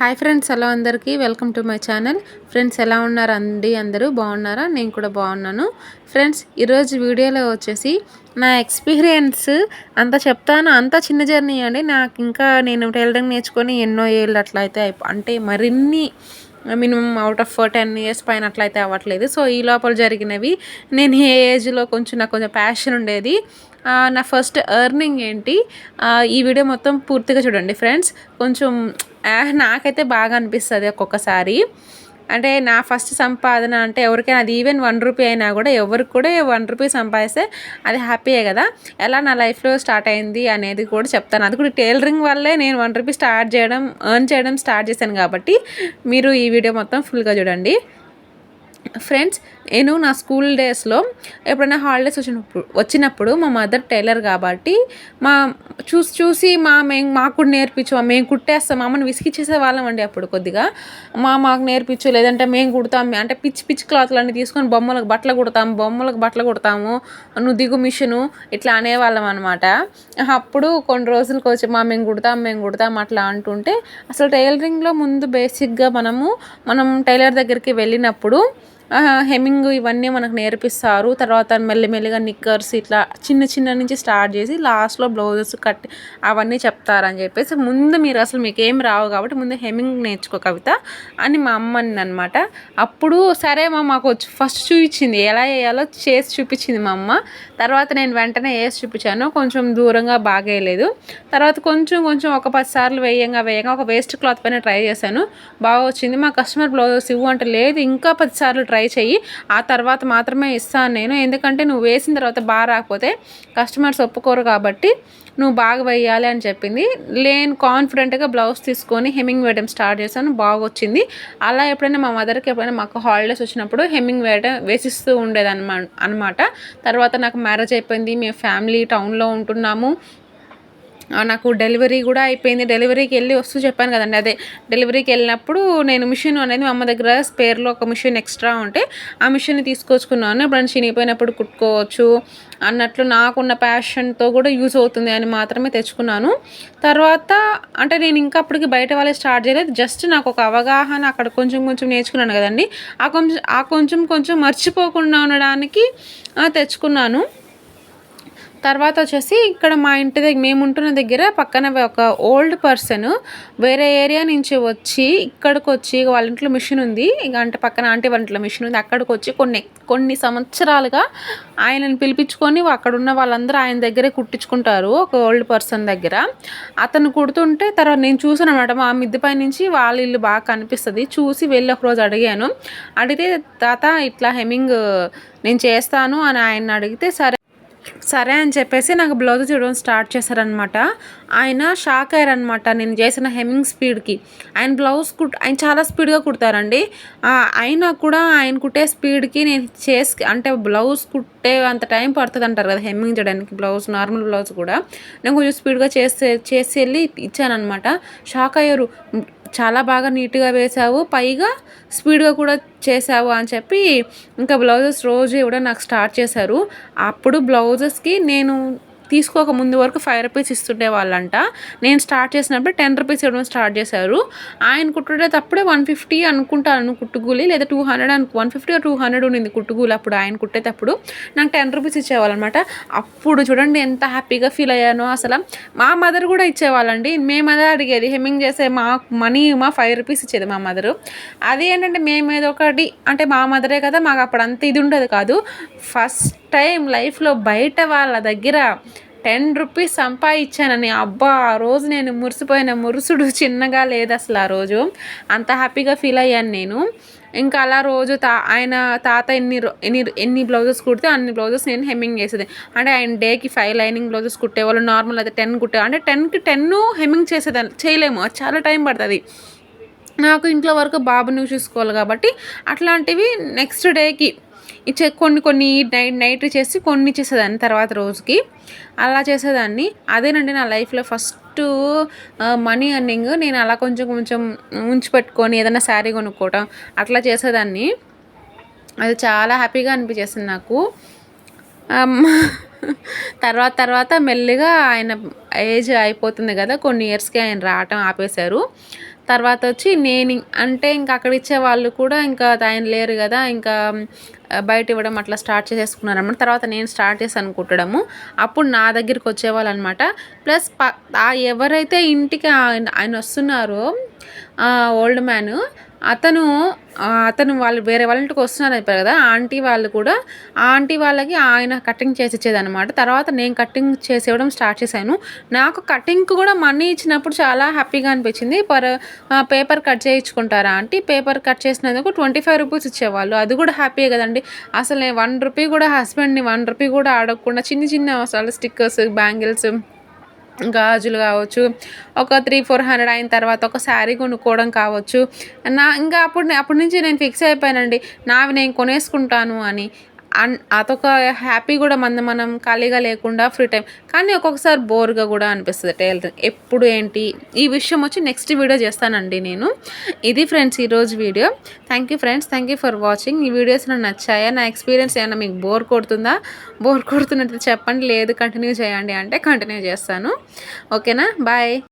Hi friends hello అందరికీ. Welcome to my channel. Friends ఎలా ఉన్నారు? అండి అందరూ బాగున్నారా? నేను కూడా బాగున్నాను. ఫ్రెండ్స్ ఈరోజు వీడియోలో వచ్చేసి నా ఎక్స్పీరియన్స్ అంత చెప్తాను. అంత చిన్న జర్నీ అండి. నాకు ఇంకా నేను టైలరింగ్ నేర్చుకొని ఎన్నో ఏళ్ళు అట్లా అయితే అంటే మరిన్ని minimum out of ten years పైన అట్లయితే అవ్వట్లేదు. సో ఈ లోపల జరిగినవి నేను ఏ ఏజ్లో కొంచెం నాకు కొంచెం ప్యాషన్ ఉండేది. నా ఫస్ట్ ఎర్నింగ్ ఏంటి? ఈ వీడియో మొత్తం పూర్తిగా చూడండి ఫ్రెండ్స్ కొంచెం నాకైతే బాగా అనిపిస్తుంది ఒక్కొక్కసారి. అంటే నా ఫస్ట్ సంపాదన అంటే ఎవరికైనా అది ఈవెన్ వన్ రూపీ అయినా కూడా ఎవరికి కూడా వన్ రూపీ సంపాదిస్తే అది హ్యాపీయే కదా. ఎలా నా లైఫ్లో స్టార్ట్ అయింది అనేది కూడా చెప్తాను. అది కూడా టైలరింగ్ వల్లే నేను వన్ రూపీ స్టార్ట్ చేయడం ఎర్న్ చేయడం స్టార్ట్ చేశాను కాబట్టి మీరు ఈ వీడియో మొత్తం ఫుల్గా చూడండి. ఫ్రెండ్స్ నేను నా స్కూల్ డేస్లో ఎప్పుడైనా హాలిడేస్ వచ్చినప్పుడు వచ్చినప్పుడు మా మదర్ టైలర్ కాబట్టి మా చూసి చూసి మా మేము మాకు కూడా నేర్పించు మేము కుట్టేస్తాం మామని అమ్మని విసిగిచ్చేసే వాళ్ళం అండి అప్పుడు కొద్దిగా. మా మాకు నేర్పించు లేదంటే మేము కుడతాం అంటే పిచ్చి పిచ్చి క్లాత్లు తీసుకొని బొమ్మలకు బట్టలు కుడతాము బొమ్మలకు బట్టలు కుడతాము నువ్వు దిగు మిషను ఇట్లా అనేవాళ్ళం అనమాట అప్పుడు కొన్ని రోజులకు వచ్చి మా మేము కుడతాం మేము కుడతాం అట్లా అంటుంటే అసలు టైలరింగ్లో ముందు బేసిక్గా మనము మనం టైలర్ దగ్గరికి వెళ్ళినప్పుడు హెమ్మింగ్ ఇవన్నీ మనకు నేర్పిస్తారు. తర్వాత మెల్లిమెల్లిగా నిక్కర్స్ ఇట్లా చిన్న చిన్న నుంచి స్టార్ట్ చేసి లాస్ట్లో బ్లౌజెస్ కట్ అవన్నీ చెప్తారని చెప్పేసి ముందు మీరు అసలు మీకు ఏం రావు కాబట్టి ముందు హెమ్మింగ్ నేర్చుకో కవిత అని మా అమ్మ అనమాట అప్పుడు సరే మా మాకు వచ్చి ఫస్ట్ చూపించింది ఎలా వేయాలో చేసి చూపించింది మా అమ్మ. తర్వాత నేను వెంటనే వేసి చూపించాను. కొంచెం దూరంగా బాగా వేయలేదు. తర్వాత కొంచెం కొంచెం ఒక పది సార్లు వేయంగా వేయంగా ఒక వేస్ట్ క్లాత్ పైన ట్రై చేశాను. బాగా వచ్చింది. మా కస్టమర్ బ్లౌజెస్ ఇవ్వు అంటే లేదు. ఇంకా పది సార్లు ట్రై ట్రై చెయ్యి. ఆ తర్వాత మాత్రమే ఇస్తాను నేను. ఎందుకంటే నువ్వు వేసిన తర్వాత బాగా రాకపోతే కస్టమర్స్ ఒప్పుకోరు కాబట్టి నువ్వు బాగా వేయాలి అని చెప్పింది. నేను కాన్ఫిడెంట్గా బ్లౌజ్ తీసుకొని హెమ్మింగ్ వేయడం స్టార్ట్ చేశాను. బాగా వచ్చింది అలా ఎప్పుడైనా మా మదర్కి ఎప్పుడైనా మాకు హాలిడేస్ వచ్చినప్పుడు హెమ్మింగ్ వేయడం వేసిస్తూ ఉండేది అనమా అనమాట తర్వాత నాకు మ్యారేజ్ అయిపోయింది. మేము ఫ్యామిలీ టౌన్లో ఉంటున్నాము. నాకు డెలివరీ కూడా అయిపోయింది. డెలివరీకి వెళ్ళి వస్తూ చెప్పాను కదండి. అదే డెలివరీకి వెళ్ళినప్పుడు నేను మిషన్ అనేది మా అమ్మ దగ్గర స్పేర్లో ఒక మిషన్ ఎక్స్ట్రా ఉంటే ఆ మిషన్ని తీసుకొచ్చుకున్నాను. ఎప్పుడైనా చినిగిపోయినప్పుడు కుట్టుకోవచ్చు అన్నట్లు నాకున్న ప్యాషన్తో కూడా యూజ్ అవుతుంది అని మాత్రమే తెచ్చుకున్నాను. తర్వాత అంటే నేను ఇంకా అప్పటికి బయట వాళ్ళే స్టార్ట్ చేయలేదు. జస్ట్ నాకు ఒక అవగాహన అక్కడ కొంచెం కొంచెం నేర్చుకున్నాను కదండి. ఆ కొంచెం ఆ కొంచెం కొంచెం మర్చిపోకుండా ఉండడానికి తెచ్చుకున్నాను. తర్వాత వచ్చేసి ఇక్కడ మా ఇంటి దగ్గర మేము ఉంటున్న దగ్గర పక్కన ఒక ఓల్డ్ పర్సన్ వేరే ఏరియా నుంచి వచ్చి ఇక్కడికి వచ్చి వాళ్ళ ఇంట్లో మిషన్ ఉంది. ఇక అంటే పక్కన ఆంటీ వాళ్ళ ఇంట్లో మిషన్ ఉంది. అక్కడికి వచ్చి కొన్ని కొన్ని సంవత్సరాలుగా ఆయనను పిలిపించుకొని అక్కడ ఉన్న వాళ్ళందరూ ఆయన దగ్గరే కుట్టించుకుంటారు ఒక ఓల్డ్ పర్సన్ దగ్గర. అతను కుడుతుంటే తర్వాత నేను చూసాను అనమాట మా మిద్దె పై నుంచి వాళ్ళ ఇల్లు బాగా కనిపిస్తుంది. చూసి వెళ్ళి ఒక రోజు అడిగాను. అడిగితే తాత ఇట్లా హెమింగ్ నేను చేస్తాను అని ఆయన అడిగితే సరే సరే అని చెప్పేసి నాకు బ్లౌజ్ చూడడం స్టార్ట్ చేశారనమాట ఆయన షాక్ అయ్యారనమాట నేను చేసిన హెమ్మింగ్ స్పీడ్కి. ఆయన బ్లౌజ్ కుట్ ఆయన చాలా స్పీడ్గా కుడతారండి. అయినా కూడా ఆయన కుట్టే స్పీడ్కి నేను చేసి అంటే బ్లౌజ్ కుట్టే అంత టైం పడుతుంది అంటారు కదా హెమ్మింగ్ చేయడానికి బ్లౌజ్ నార్మల్ బ్లౌజ్ కూడా. నేను కొంచెం స్పీడ్గా చేసి చేసి వెళ్ళి ఇచ్చానమాట షాక్ అయ్యారు. చాలా బాగా నీట్గా వేసావు పైగా స్పీడ్గా కూడా చేసావు అని చెప్పి ఇంకా బ్లౌజెస్ రోజు ఇవ్వడం నాకు స్టార్ట్ చేశారు. అప్పుడు బ్లౌజెస్కి నేను తీసుకోక ముందు వరకు ఫైవ్ రూపీస్ ఇస్తుండే వాళ్ళంట. నేను స్టార్ట్ చేసినప్పుడు టెన్ రూపీస్ ఇవ్వడం స్టార్ట్ చేశారు. ఆయన కుట్టేటప్పుడే వన్ ఫిఫ్టీ అనుకుంటాను కుట్టుగూలి లేదా టూ హండ్రెడ్ అను వన్ ఫిఫ్టీ టూ హండ్రెడ్ ఉండింది కుట్టుగూలి అప్పుడు ఆయన కుట్టేటప్పుడు. నాకు టెన్ రూపీస్ ఇచ్చేవాళ్ళనమాట. అప్పుడు చూడండి ఎంత హ్యాపీగా ఫీల్ అయ్యానో అసలు. మా మదర్ కూడా ఇచ్చేవాళ్ళండి. మేము అదే అడిగేది హెమ్మింగ్ చేసే మా మనీ మా ఫైవ్ రూపీస్ ఇచ్చేది మా మదరు అది ఏంటంటే మేము ఏదో ఒకటి అంటే మా మదరే కదా మాకు అప్పుడు అంత ఇది ఉండదు కాదు. ఫస్ట్ టైం లైఫ్లో బయట వాళ్ళ దగ్గర టెన్ రూపీస్ సంపాదించానని అబ్బా ఆ రోజు నేను మురిసిపోయిన మురుసుడు చిన్నగా లేదు అసలు ఆ రోజు. అంత హ్యాపీగా ఫీల్ అయ్యాను నేను. ఇంకా అలా రోజు తా ఆయన తాత ఎన్ని రో- ఎన్ని ఎన్ని బ్లౌజెస్ కుడితే అన్ని బ్లౌజెస్ నేను హెమ్మింగ్ చేసేది. అంటే ఆయన డేకి ఫైవ్ లైనింగ్ బ్లౌజెస్ కుట్టేవాళ్ళు నార్మల్ అయితే టెన్ కుట్టే అంటే టెన్కి టెన్ హెమ్మింగ్ చేసేదాన్ని చేయలేము. అది చాలా టైం పడుతుంది. నాకు ఇంట్లో వరకు బాబుని చూసుకోవాలి కాబట్టి అట్లాంటివి నెక్స్ట్ డేకి ఇచ్చే కొన్ని కొన్ని నైట్ నైట్ చేసి కొన్ని చేసేదాన్ని తర్వాత రోజుకి. అలా చేసేదాన్ని. అదేనండి నా లైఫ్లో ఫస్ట్ మనీ అర్నింగ్ నేను అలా కొంచెం కొంచెం ఉంచి పెట్టుకొని ఏదైనా శారీ కొనుక్కోవటం అట్లా చేసేదాన్ని. అది చాలా హ్యాపీగా అనిపించేసింది నాకు. తర్వాత తర్వాత మెల్లిగా ఆయన ఏజ్ అయిపోతుంది కదా కొన్ని ఇయర్స్కి ఆయన రావటం ఆపేశారు. తర్వాత వచ్చి నేను అంటే ఇంకా అక్కడ ఇచ్చే వాళ్ళు కూడా ఇంకా ఆయన లేరు కదా ఇంకా బయట ఇవ్వడం అట్లా స్టార్ట్ చేసేసుకున్నారు అనమాట తర్వాత నేను స్టార్ట్ చేశాను కుట్టడము. అప్పుడు నా దగ్గరికి వచ్చేవాళ్ళు అనమాట ప్లస్ ప ఎవరైతే ఇంటికి ఆయన ఆయన వస్తున్నారో ఓల్డ్ మ్యాన్. అతను అతను వాళ్ళు వేరే వాళ్ళ ఇంటికి వస్తున్నారు అయిపోయారు కదా ఆంటీ వాళ్ళు కూడా ఆ ఆంటీ వాళ్ళకి ఆయన కటింగ్ చేసి ఇచ్చేదన్నమాట. తర్వాత నేను కటింగ్ చేసి ఇవ్వడం స్టార్ట్ చేశాను. నాకు కటింగ్కి కూడా మనీ ఇచ్చినప్పుడు చాలా హ్యాపీగా అనిపించింది. పర్ పేపర్ కట్ చేయించుకుంటారా ఆంటీ? పేపర్ కట్ చేసినందుకు ట్వంటీ ఫైవ్ రూపీస్ ఇచ్చేవాళ్ళు. అది కూడా హ్యాపీ కదండి. అసలు వన్ రూపీ కూడా హస్బెండ్ని వన్ రూపీ కూడా అడగకుండా చిన్న చిన్న అసలు స్టిక్కర్స్ బ్యాంగిల్స్ గాజులు కావచ్చు ఒక త్రీ ఫోర్ హండ్రెడ్ అయిన తర్వాత ఒక శారీ కొనుక్కోవడం కావచ్చు. నా ఇంకా అప్పుడు అప్పటి నుంచి నేను ఫిక్స్ అయిపోయానండి. నావి నేను కొనేసుకుంటాను అని. అన్ అదొక హ్యాపీ కూడా మన మనం ఖాళీగా లేకుండా ఫ్రీ టైం. కానీ ఒక్కొక్కసారి బోర్గా కూడా అనిపిస్తుంది. టైలరింగ్ ఎప్పుడు ఏంటి? ఈ విషయం వచ్చి నెక్స్ట్ వీడియో చేస్తానండి నేను. ఇది ఫ్రెండ్స్ ఈరోజు video. Thank you friends thank you for watching ఈ వీడియోస్ నాకు నచ్చాయా? నా ఎక్స్పీరియన్స్ ఏమైనా మీకు బోర్ కొడుతుందా? బోర్ కొడుతున్నట్టు చెప్పండి. లేదు కంటిన్యూ చేయండి అంటే కంటిన్యూ చేస్తాను. ఓకేనా? బాయ్